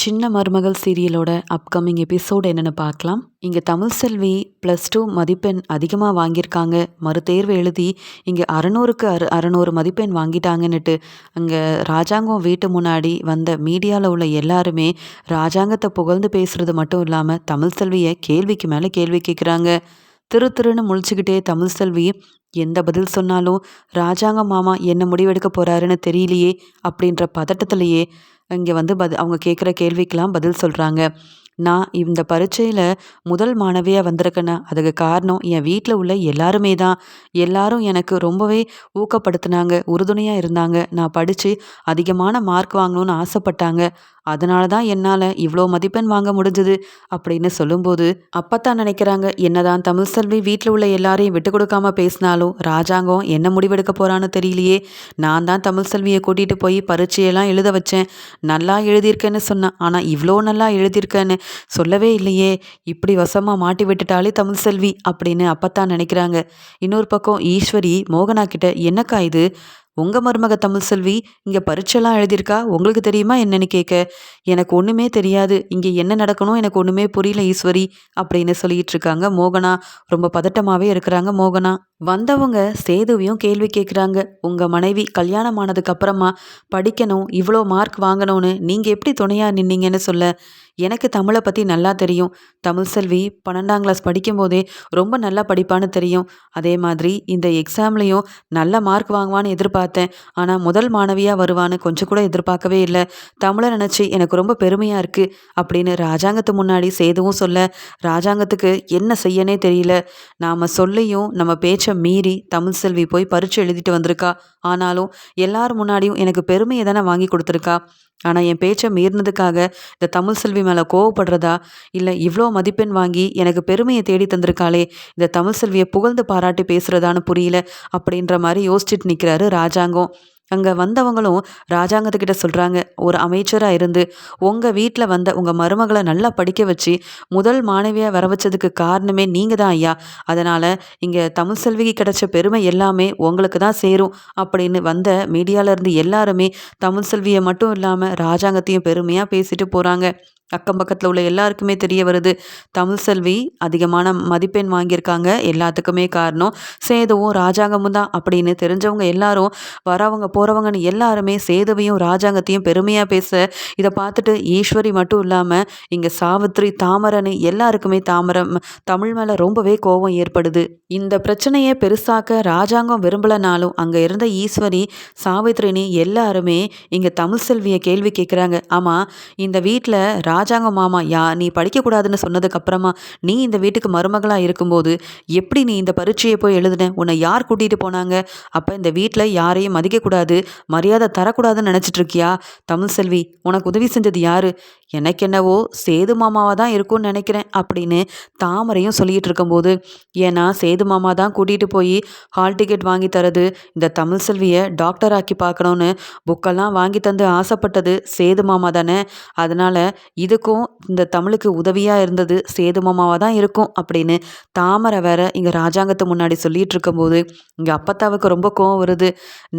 சின்ன மருமகள் சீரியலோட upcoming episode என்னென்னு பார்க்கலாம். இங்கே தமிழ் செல்வி ப்ளஸ் டூ மதிப்பெண் அதிகமாக வாங்கியிருக்காங்க. மறுதேர்வு எழுதி இங்கே அறநூறுக்கு அறு அறநூறு மதிப்பெண் வாங்கிட்டாங்கன்னுட்டு அங்கே ராஜாங்கம் வீட்டு முன்னாடி வந்த மீடியாவில் உள்ள எல்லாருமே ராஜாங்கத்தை புகழ்ந்து பேசுகிறது மட்டும் இல்லாமல் தமிழ் செல்வியை கேள்விக்கு மேலே கேள்வி கேட்குறாங்க திரு திருன்னு முழிச்சுக்கிட்டே தமிழ் செல்வி எந்த பதில் சொன்னாலும் ராஜாங்க மாமா என்ன முடிவெடுக்க போகிறாருன்னு தெரியலையே அப்படின்ற பதட்டத்திலேயே இங்கே வந்து பது அவங்க கேட்குற கேள்விக்கெலாம் பதில் சொல்கிறாங்க நான் இந்த பரீட்சையில் முதல் மாணவியாக வந்திருக்கேன்னா அதுக்கு காரணம் என் வீட்டில் உள்ள எல்லாருமே தான். எல்லாரும் எனக்கு ரொம்பவே ஊக்கப்படுத்தினாங்க உறுதுணையாக இருந்தாங்க. நான் படித்து அதிகமான மார்க் வாங்கணும்னு ஆசைப்பட்டாங்க. அதனால தான் என்னால் இவ்வளோ மதிப்பெண் வாங்க முடிஞ்சது அப்படின்னு சொல்லும்போது அப்பத்தான் நினைக்கிறாங்க என்னதான் தமிழ் செல்வி வீட்டில் உள்ள எல்லாரையும் விட்டு கொடுக்காம பேசினாலும் ராஜாங்கம் என்ன முடிவெடுக்க போகிறான்னு தெரியலையே. நான் தான் தமிழ் செல்வியை கூட்டிகிட்டு போய் பரீட்சையெல்லாம் எழுத வச்சேன். நல்லா எழுதியிருக்கேன்னு சொன்னேன். ஆனால் இவ்வளோ நல்லா எழுதியிருக்கேன்னு சொல்லவே இல்லையே. இப்படி வசமாக மாட்டி விட்டுட்டாலே தமிழ் செல்வி அப்படின்னு அப்பத்தான் நினைக்கிறாங்க. இன்னொரு பக்கம் ஈஸ்வரி மோகனா கிட்ட என்னக்கா இது? உங்கள் மருமக தமிழ் செல்வி இங்கே பரீட்சைலாம் எழுதியிருக்கா? உங்களுக்கு தெரியுமா என்னன்னு கேட்க எனக்கு ஒன்றுமே தெரியாது. இங்கே என்ன நடக்கணும்? எனக்கு ஒன்றுமே புரியல ஈஸ்வரி அப்படின்னு சொல்லிட்டு இருக்காங்க மோகனா. ரொம்ப பதட்டமாகவே இருக்கிறாங்க மோகனா. வந்தவங்க சேதுவையும் கேள்வி கேட்குறாங்க உங்கள் மனைவி கல்யாணமானதுக்கு அப்புறமா படிக்கணும் இவ்வளோ மார்க் வாங்கணும்னு நீங்கள் எப்படி துணையாக நின்னீங்கன்னு சொல்ல. எனக்கு தமிழை பற்றி நல்லா தெரியும். தமிழ் செல்வி பன்னெண்டாம் கிளாஸ் படிக்கும்போதே ரொம்ப நல்லா படிப்பான்னு தெரியும். அதே மாதிரி இந்த எக்ஸாம்லேயும் நல்ல மார்க் வாங்குவான்னு எதிர்பார்த்தேன். ஆனால் முதல் மாணவியாக வருவான்னு கொஞ்சம் கூட எதிர்பார்க்கவே இல்லை. தமிழை நினச்சி எனக்கு ரொம்ப பெருமையாக இருக்குது அப்படின்னு ராஜாங்கத்து முன்னாடி சேதுவும் சொல்ல ராஜாங்கத்துக்கு என்ன செய்யனே தெரியல. நாம் சொல்லியும் நம்ம பேச்சு மீறி தமிழ் செல்வி போய் பரீட்சை எழுதிட்டு வந்திருக்கா. ஆனாலும் எல்லார் முன்னாடியும் எனக்கு பெருமையை தானே வாங்கி கொடுத்துருக்கா. ஆனால் என் பேச்சை மீறினதுக்காக இந்த தமிழ் செல்வி மேலே கோவப்படுறதா? இல்லை இவ்வளோ மதிப்பெண் வாங்கி எனக்கு பெருமையை தேடி தந்திருக்காளே இந்த தமிழ் செல்வியை புகழ்ந்து பாராட்டி பேசுகிறதான்னு புரியல அப்படின்ற மாதிரி யோசிச்சுட்டு நிற்கிறாரு ராஜாங்கம். அங்கே வந்தவங்களும் ராஜாங்கத்துக்கிட்ட சொல்கிறாங்க ஒரு அமைச்சராக இருந்து உங்கள் வீட்டில் வந்த உங்கள் மருமகளை நல்லா படிக்க வச்சு முதல் மாணவியாக வர வச்சதுக்கு காரணமே நீங்கள் தான் ஐயா. அதனால் இங்கே தமிழ் செல்விக்கு கிடைச்ச பெருமை எல்லாமே உங்களுக்கு தான் சேரும். அப்படின்னு வந்த மீடியாவிலேருந்து எல்லாருமே தமிழ் செல்வியை மட்டும் இல்லாமல் ராஜாங்கத்தையும் பெருமையாக பேசிட்டு போகிறாங்க அக்கம் பக்கத்தில் உள்ள எல்லாருக்குமே தெரிய வருது. தமிழ் செல்வி அதிகமான மதிப்பெண் வாங்கியிருக்காங்க. எல்லாத்துக்குமே காரணம் சேதுவும் ராஜாங்கமும் தான் அப்படின்னு தெரிஞ்சவங்க எல்லாரும் வரவங்க போகிறவங்கன்னு எல்லாருமே சேதுவையும் ராஜாங்கத்தையும் பெருமையாக பேச இதை பார்த்துட்டு ஈஸ்வரி மட்டும் இல்லாமல் இங்கே சாவித்ரி தாமரன்னு எல்லாருக்குமே தாமரம் தமிழ் மேலே ரொம்பவே கோபம் ஏற்படுது. இந்த பிரச்சனையை பெருசாக்க ராஜாங்கம் விரும்பலைனாலும் அங்கே இருந்த ஈஸ்வரி சாவித்ரினி எல்லாருமே இங்கே தமிழ் செல்வியை கேள்வி கேட்குறாங்க ஆமாம் இந்த வீட்டில் ராஜாங்க மாமா யா நீ படிக்கக்கூடாதுன்னு சொன்னதுக்கப்புறமா நீ இந்த வீட்டுக்கு மருமகளாக இருக்கும்போது எப்படி நீ இந்த பரீட்சையை போய் எழுதுன? உன்னை யார் கூட்டிகிட்டு போனாங்க? அப்போ இந்த வீட்டில் யாரையும் மதிக்கக்கூடாது மரியாதை தரக்கூடாதுன்னு நினச்சிட்டு இருக்கியா தமிழ் செல்வி உனக்கு உதவி செஞ்சது யார்? எனக்கு என்னவோ சேது மாமாவாக தான் இருக்கும்னு நினைக்கிறேன் அப்படின்னு தாமரையும் சொல்லிகிட்டு இருக்கும்போது ஏன்னா சேது மாமா தான் கூட்டிகிட்டு போய் ஹால் டிக்கெட் வாங்கி தரது இந்த தமிழ் செல்வியை டாக்டர் ஆக்கி பார்க்கணுன்னு புக்கெல்லாம் வாங்கி தந்து ஆசைப்பட்டது சேது மாமா தானே. அதனால் இதுக்கும் இந்த தமிழுக்கு உதவியாக இருந்தது சேதுமாமாவாக தான் இருக்கும் அப்படின்னு தாமரை வேற இங்கே ராஜாங்கத்தை முன்னாடி சொல்லிட்டு இருக்கும்போது இங்கே அப்பத்தாவுக்கு ரொம்ப கோவம் வருது.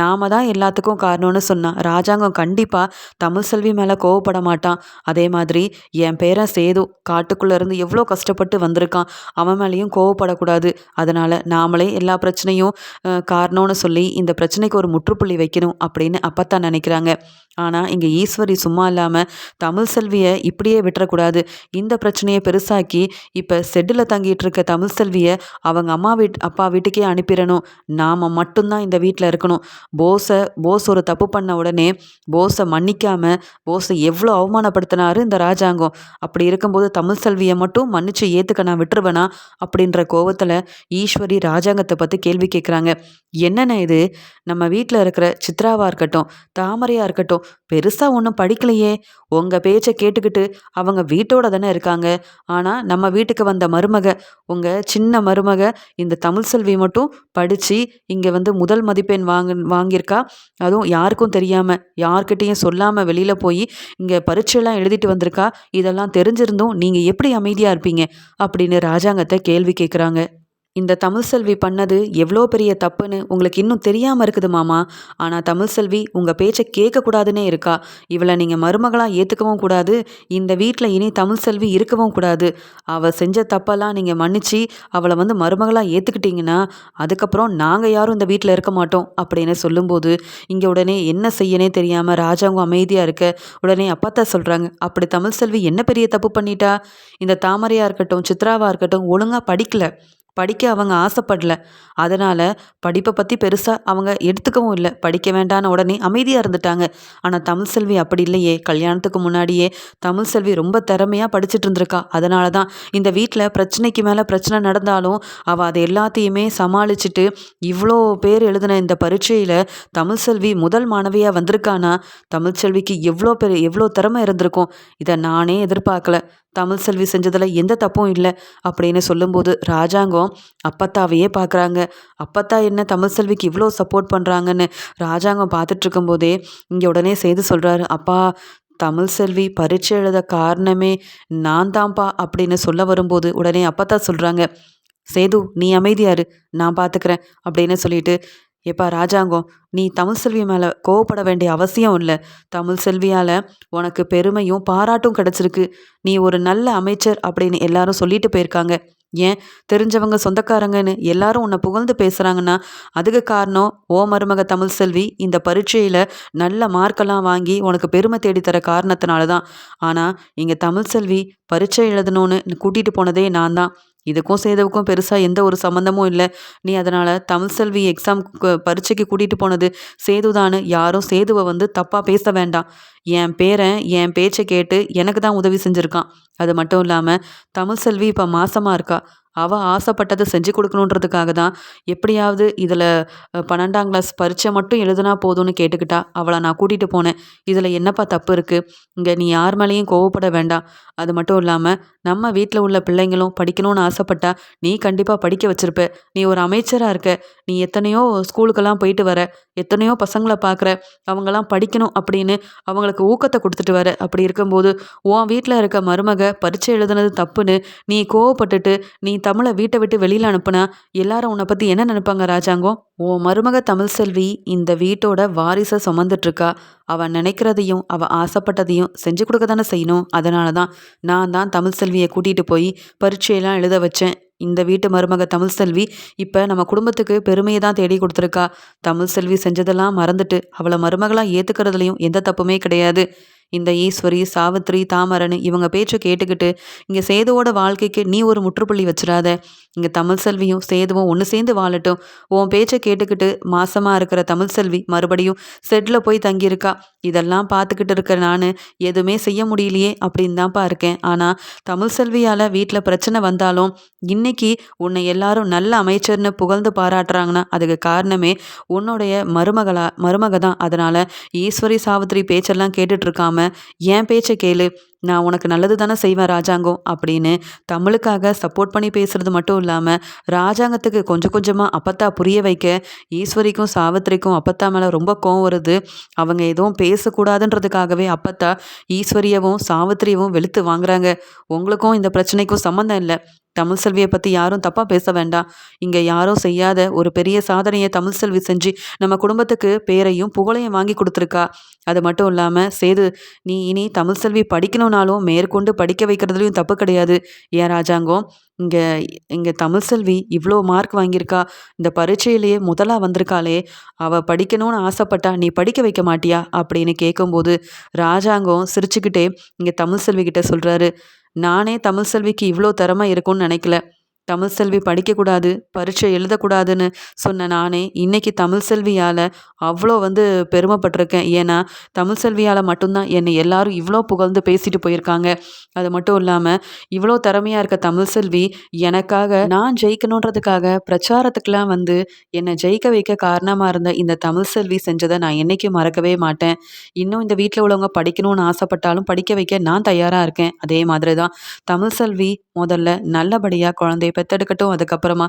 நாம தான் எல்லாத்துக்கும் காரணம்னு சொன்னான் ராஜாங்கம் கண்டிப்பாக தமிழ் செல்வி மேலே கோவப்பட மாட்டான். அதே மாதிரி என் பேரன் சேது காட்டுக்குள்ளேருந்து எவ்வளோ கஷ்டப்பட்டு வந்திருக்கான் அவன் மேலேயும் கோவப்படக்கூடாது. அதனால் நாமளே எல்லா பிரச்சனையும் காரணம்னு சொல்லி இந்த பிரச்சனைக்கு ஒரு முற்றுப்புள்ளி வைக்கணும் அப்படின்னு அப்பத்தான் நினைக்கிறாங்க. ஆனால் இங்கே ஈஸ்வரி சும்மா இல்லாமல் தமிழ் செல்வியை இப்படியே விட்டுறக்கூடாது. இந்த பிரச்சனையை பெருசாக்கி இப்போ செட்டில் தங்கிட்டு இருக்க தமிழ் செல்வியை அவங்க அம்மா வீட் அப்பா வீட்டுக்கே அனுப்பிடணும். நாம் மட்டும்தான் இந்த வீட்டில் இருக்கணும். போஸை போஸ் ஒரு தப்பு பண்ண உடனே போஸை மன்னிக்காமல் போஸை எவ்வளோ அவமானப்படுத்தினாரு இந்த ராஜாங்கம். அப்படி இருக்கும்போது தமிழ் செல்வியை மட்டும் மன்னிச்சு ஏற்றுக்க நான் விட்டுருவேனா? அப்படின்ற கோவத்தில் ஈஸ்வரி ராஜாங்கத்தை பற்றி கேள்வி கேட்குறாங்க என்னென்ன இது? நம்ம வீட்டில் இருக்கிற சித்ராவாக இருக்கட்டும் தாமரையாக இருக்கட்டும் பெருசாக ஒன்றும் படிக்கலையே. உங்கள் பேச்சை கேட்டுக்கிட்டு அவங்க வீட்டோட தானே இருக்காங்க. ஆனால் நம்ம வீட்டுக்கு வந்த மருமக உங்கள் சின்ன மருமக இந்த தமிழ் செல்வி மட்டும் படித்து இங்கே வந்து முதல் மதிப்பெண் வாங்க வாங்கியிருக்கா? அதுவும் யாருக்கும் தெரியாமல் யார்கிட்டையும் சொல்லாமல் வெளியில் போய் இங்கே பரீட்சையெல்லாம் எழுதிட்டு வந்திருக்கா? இதெல்லாம் தெரிஞ்சிருந்தும் நீங்கள் எப்படி அமைதியாக இருப்பீங்க? அப்படின்னு ராஜாங்கத்தை கேள்வி கேட்குறாங்க இந்த தமிழ்செல்வி பண்ணது எவ்வளோ பெரிய தப்புன்னு உங்களுக்கு இன்னும் தெரியாமல் இருக்குது மாமா. ஆனால் தமிழ்செல்வி உங்கள் பேச்சை கேட்கக்கூடாதுன்னே இருக்கா. இவளை நீங்கள் மருமகளாக ஏற்றுக்கவும் கூடாது. இந்த வீட்டில் இனி தமிழ் செல்வி இருக்கவும் கூடாது. அவள் செஞ்ச தப்பெல்லாம் நீங்கள் மன்னிச்சு அவளை வந்து மருமகளாக ஏற்றுக்கிட்டீங்கன்னா அதுக்கப்புறம் நாங்கள் யாரும் இந்த வீட்டில் இருக்க மாட்டோம் அப்படின்னு சொல்லும்போது இங்கே உடனே என்ன செய்யனே தெரியாமல் ராஜாவும் அமைதியாக இருக்க உடனே அப்பாத்தா சொல்கிறாங்க அப்படி தமிழ்செல்வி என்ன பெரிய தப்பு பண்ணிட்டா? இந்த தாமரையாக இருக்கட்டும் சித்ராவாக இருக்கட்டும் ஒழுங்காக படிக்கல. படிக்க அவங்க ஆசைப்படல. அதனால் படிப்பை பற்றி பெருசாக அவங்க எடுத்துக்கவும் இல்லை. படிக்க வேண்டான உடனே அமைதியாக இருந்துட்டாங்க. ஆனால் தமிழ் செல்வி அப்படி இல்லையே. கல்யாணத்துக்கு முன்னாடியே தமிழ் செல்வி ரொம்ப திறமையாக படிச்சுட்டு இருந்திருக்கா. அதனால தான் இந்த வீட்டில் பிரச்சனைக்கு மேலே பிரச்சனை நடந்தாலும் அவள் அதை எல்லாத்தையுமே சமாளிச்சுட்டு இவ்வளோ பேர் எழுதின இந்த பரீட்சையில் தமிழ் செல்வி முதல் மாணவியாக வந்திருக்கானா? தமிழ்ச்செல்விக்கு எவ்வளோ பேர் எவ்வளோ திறமை இருந்திருக்கும்? இதை நானே எதிர்பார்க்கல. தமிழ் செல்வி செஞ்சதில் எந்த தப்பும் இல்லை அப்படின்னு சொல்லும்போது ராஜாங்கம் அப்பத்தாவையே பார்க்குறாங்க அப்பத்தா என்ன தமிழ் செல்விக்கு இவ்வளோ சப்போர்ட் பண்ணுறாங்கன்னு ராஜாங்கம் பார்த்துட்டு இருக்கும்போதே இங்கே உடனே செய்து சொல்கிறாரு அப்பா தமிழ் செல்வி பரீட்சை எழுத காரணமே நான் தான்ப்பா அப்படின்னு சொல்ல வரும்போது உடனே அப்பத்தா சொல்கிறாங்க சேது நீ அமைதியாரு நான் பார்த்துக்கிறேன் அப்படின்னு சொல்லிட்டு ஏப்பா ராஜாங்கம் நீ தமிழ் செல்வி மேலே கோவப்பட வேண்டிய அவசியம் இல்லை. தமிழ் செல்வியால் உனக்கு பெருமையும் பாராட்டும் கிடச்சிருக்கு. நீ ஒரு நல்ல அமைச்சர் அப்படின்னு எல்லாரும் சொல்லிட்டு போயிருக்காங்க. ஏன்? தெரிஞ்சவங்க சொந்தக்காரங்கன்னு எல்லாரும் உன்னை புகழ்ந்து பேசுகிறாங்கன்னா அதுக்கு காரணம் ஓ மருமக தமிழ் செல்வி இந்த பரீட்சையில் நல்ல மார்க்கெல்லாம் வாங்கி உனக்கு பெருமை தேடித்தர காரணத்தினால தான் ஆனால் இங்கே தமிழ் செல்வி பரீட்சை எழுதணும்னு கூட்டிகிட்டு போனதே நான் தான் இதுக்கும் சேதுவுக்கும் பெருசாக எந்த ஒரு சம்மந்தமும் இல்லை. நீ அதனால் தமிழ் செல்வி எக்ஸாம் பரீட்சைக்கு கூட்டிகிட்டு போனது சேதுதான்னு யாரும் சேதுவை வந்து தப்பாக பேச வேண்டாம். என் பேரன் என் பேச்சை கேட்டு எனக்கு தான் உதவி செஞ்சுருக்கான். அது மட்டும் இல்லாமல் தமிழ் செல்வி இப்போ மாசமாக இருக்கா. அவள் ஆசைப்பட்டதை செஞ்சு கொடுக்கணுன்றதுக்காக தான் எப்படியாவது இதில் பன்னெண்டாம் கிளாஸ் பரீட்சை மட்டும் எழுதுனா போதும்னு கேட்டுக்கிட்டா. அவளை நான் கூட்டிகிட்டு போனேன். இதில் என்னப்பா தப்பு இருக்குது இங்கே நீ யார் மேலேயும் கோவப்பட வேண்டாம். அது மட்டும் இல்லாமல் நம்ம வீட்டில் உள்ள பிள்ளைங்களும் படிக்கணும்னு ஆசைப்பட்டா நீ கண்டிப்பாக படிக்க வச்சுருப்ப. நீ ஒரு அமைச்சராக இருக்க. நீ எத்தனையோ ஸ்கூலுக்கெல்லாம் போயிட்டு வர. எத்தனையோ பசங்களை பார்க்குற. அவங்கெல்லாம் படிக்கணும் அப்படின்னு அவங்களுக்கு ஊக்கத்தை கொடுத்துட்டு வர. அப்படி இருக்கும்போது உன் வீட்டில் இருக்க மருமக பரீட்சை எழுதுனது தப்புன்னு நீ கோவப்பட்டுட்டு நீ தமிழை வீட்டை விட்டு வெளியில் அனுப்புனா எல்லாரும் உன்னை பற்றி என்ன நினைப்பாங்க ராஜாங்கம் ஓ மருமக தமிழ் செல்வி இந்த வீட்டோட வாரிசை சுமந்துட்டுருக்கா அவன் நினைக்கிறதையும் அவள் ஆசைப்பட்டதையும் செஞ்சு கொடுக்க தானே செய்யணும். அதனால தான் நான் தான் தமிழ் செல்வியை கூட்டிகிட்டு போய் பரீட்சையெல்லாம் எழுத வச்சேன். இந்த வீட்டு மருமக தமிழ் செல்வி இப்போ நம்ம குடும்பத்துக்கு பெருமையை தான் தேடி கொடுத்துருக்கா. தமிழ் செல்வி செஞ்சதெல்லாம் மறந்துட்டு அவளை மருமகளாக ஏற்றுக்கிறதுலையும் எந்த தப்புமே கிடையாது. இந்த ஈஸ்வரி சாவித்ரி தாமரன் இவங்க பேச்சை கேட்டுக்கிட்டு இங்கே சேதுவோட வாழ்க்கைக்கு நீ ஒரு முற்றுப்புள்ளி வச்சிடாத. இங்கே தமிழ் செல்வியும் சேதுவும் ஒன்று சேர்ந்து வாழட்டும். உன் பேச்சை கேட்டுக்கிட்டு மாசமாக இருக்கிற தமிழ் செல்வி மறுபடியும் செட்டில் போய் தங்கியிருக்கா. இதெல்லாம் பார்த்துக்கிட்டு இருக்கிற நான் எதுவுமே செய்ய முடியலையே அப்படின்னு தான்ப்பா இருக்கேன். ஆனால் தமிழ் செல்வியால் வீட்டில் பிரச்சனை வந்தாலும் இன்னைக்கு உன்னை எல்லாரும் நல்ல அமைச்சர்னு புகழ்ந்து பாராட்டுறாங்கன்னா அதுக்கு காரணமே உன்னுடைய மருமகளா மருமக தான் அதனால் ஈஸ்வரி சாவித்ரி பேச்செல்லாம் கேட்டுட்ருக்காம இருக்காம என் பேச்சை கேளு. நான் உனக்கு நல்லது தானே செய்வேன் ராஜாங்கம் அப்படின்னு தமிழுக்காக சப்போர்ட் பண்ணி பேசுறது மட்டும் இல்லாமல் ராஜாங்கத்துக்கு கொஞ்சம் கொஞ்சமாக அப்பத்தா புரிய வைக்க ஈஸ்வரிக்கும் சாவித்திரிக்கும் அப்பத்தா மேலே ரொம்ப கோவம் வருது. அவங்க எதுவும் பேசக்கூடாதுன்றதுக்காகவே அப்பத்தா ஈஸ்வரியவும் சாவித்திரியவும் வெளுத்து வாங்குறாங்க. உங்களுக்கும் இந்த பிரச்சனைக்கும் சம்மந்தம் இல்லை. தமிழ் செல்வியை பற்றி யாரும் தப்பாக பேச வேண்டாம். இங்கே யாரும் செய்யாத ஒரு பெரிய சாதனையை தமிழ் செல்வி செஞ்சு நம்ம குடும்பத்துக்கு பேரையும் புகழையும் வாங்கி கொடுத்துருக்கா. அது மட்டும் இல்லாமல் சேது நீ இனி தமிழ் செல்வி படிக்கணும் படிக்கணும்னாலும் மேற்கொண்டு படிக்க வைக்கிறதுலையும் தப்பு கிடையாது. ஏன் ராஜாங்கம்? இங்கே இங்கே தமிழ் செல்வி இவ்வளோ மார்க் வாங்கியிருக்கா. இந்த பரீட்சையிலேயே முதலாக வந்திருக்காளே. அவள் படிக்கணும்னு ஆசைப்பட்டா நீ படிக்க வைக்க மாட்டியா? அப்படின்னு கேட்கும்போது ராஜாங்கம் சிரிச்சுக்கிட்டே இங்கே தமிழ் செல்வி கிட்ட சொல்கிறாரு நானே தமிழ் செல்விக்கு இவ்வளோ திறமை இருக்கும்னு நினைக்கல. தமிழ் செல்வி படிக்கக்கூடாது பரீட்சை எழுதக்கூடாதுன்னு சொன்ன நானே இன்னைக்கு தமிழ் செல்வியால் அவ்வளோ வந்து பெருமைப்பட்டிருக்கேன். ஏன்னா தமிழ் செல்வியால் மட்டும்தான் என்னை எல்லாரும் இவ்வளோ புகழ்ந்து பேசிட்டு போயிருக்காங்க. அது மட்டும் இல்லாமல் இவ்வளோ திறமையாக இருக்க தமிழ் செல்வி எனக்காக நான் ஜெயிக்கணுன்றதுக்காக பிரச்சாரத்துக்கெலாம் வந்து என்னை ஜெயிக்க வைக்க காரணமாக இருந்த இந்த தமிழ் செல்வி செஞ்சதை நான் என்றைக்கும் மறக்கவே மாட்டேன். இன்னும் இந்த வீட்டில் உள்ளவங்க படிக்கணும்னு ஆசைப்பட்டாலும் படிக்க வைக்க நான் தயாராக இருக்கேன். அதே மாதிரி தான் தமிழ் செல்வி முதல்ல நல்லபடியாக குழந்தைய பெத்தெடுக்கட்டும். அதுக்கப்புறமா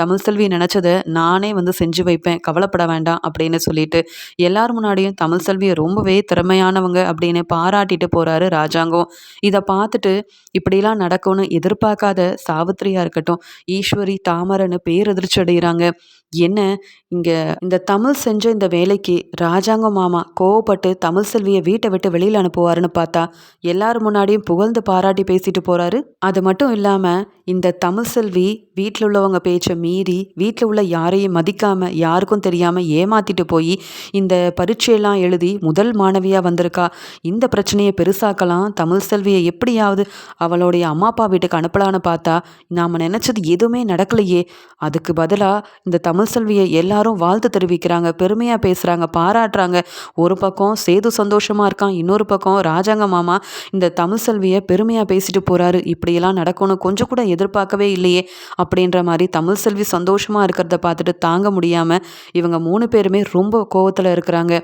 தமிழ் செல்வி நினச்சதை நானே வந்து செஞ்சு வைப்பேன் கவலைப்பட வேண்டாம் அப்படின்னு சொல்லிட்டு எல்லார் முன்னாடியும் தமிழ் செல்வியை ரொம்பவே திறமையானவங்க அப்படின்னு பாராட்டிட்டு போகிறாரு ராஜாங்கம். இதை பார்த்துட்டு இப்படிலாம் நடக்கும்னு எதிர்பார்க்காத சாவித்திரியாக இருக்கட்டும் ஈஸ்வரி தாமரைன்னு பேரதிர்ச்சி அடைகிறாங்க என்ன? இங்கே இந்த தமிழ் செஞ்ச இந்த வேலைக்கு ராஜாங்க மாமா கோவப்பட்டு தமிழ் செல்வியை வீட்டை விட்டு வெளியில் அனுப்புவாருன்னு பார்த்தா எல்லார் முன்னாடியும் புகழ்ந்து பாராட்டி பேசிட்டு போகிறாரு அது மட்டும் இல்லாமல் இந்த தமிழ் செல்வி வீட்டில் உள்ளவங்க பேச்சை மீறி வீட்டில் உள்ள யாரையும் மதிக்காமல் யாருக்கும் தெரியாமல் ஏமாத்திட்டு போய் இந்த பரீட்சையெல்லாம் எழுதி முதல் மாணவியாக வந்திருக்கா இந்த பிரச்சனையை பெருசாக்கலாம் தமிழ் செல்வியை எப்படியாவது அவளுடைய அம்மா அப்பா வீட்டுக்கு அனுப்பலான்னு பார்த்தா நாம் நினச்சது எதுவுமே நடக்கலையே. அதுக்கு பதிலாக இந்த தமிழ் செல்வியை எல்லாரும் வாழ்த்து தெரிவிக்கிறாங்க பெருமையாக பேசுகிறாங்க பாராட்டுறாங்க. ஒரு பக்கம் சேது சந்தோஷமாக இருக்கான் இன்னொரு பக்கம் ராஜாங்க மாமா இந்த தமிழ் செல்வியை பெருமையாக பேசிட்டு போகிறாரு இப்படியெல்லாம் நடக்கணும் கொஞ்சம் கூட எதிர்பார்க்கவே இல்லையே. அப்படின்ற மாதிரி தமிழ் செல்வி சந்தோஷமாக இருக்கிறத பார்த்துட்டு தாங்க முடியாமல் இவங்க மூணு பேருமே ரொம்ப கோவத்தில் இருக்கிறாங்க.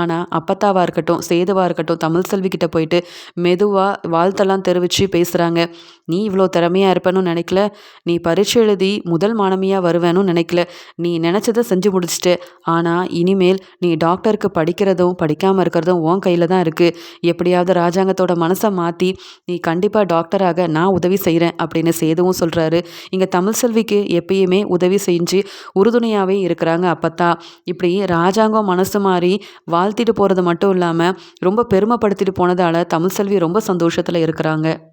ஆனால் அப்பத்தாவாக இருக்கட்டும் சேதுவாக இருக்கட்டும் தமிழ் செல்வி கிட்ட போயிட்டு மெதுவாக வாழ்த்தெல்லாம் தெரிவித்து பேசுகிறாங்க நீ இவ்வளோ திறமையாக இருப்பேன்னு நினைக்கல. நீ பரீட்சை எழுதி முதல் மாணவியாக வருவேன்னு நினைக்கல. நீ நினச்சதை செஞ்சு முடிச்சுட்டு. ஆனால் இனிமேல் நீ டாக்டருக்கு படிக்கிறதும் படிக்காமல் இருக்கிறதும் உன் கையில் தான் இருக்குது எப்படியாவது ராஜாங்கத்தோட மனசை மாற்றி நீ கண்டிப்பாக டாக்டராக நான் உதவி செய்கிறேன் அப்படின்னு சேதுவும் சொல்கிறாரு இங்கே தமிழ் செல்விக்கு எப்பயுமே உதவி செஞ்சு உறுதுணையாகவே இருக்கிறாங்க அப்பத்தா. இப்படி ராஜாங்கம் மனசு மாறி வாழ்த்திட்டு போகிறது மட்டும் இல்லாமல் ரொம்ப பெருமைப்படுத்திட்டு போனதால் தமிழ்செல்வி ரொம்ப சந்தோஷத்தில் இருக்கிறாங்க.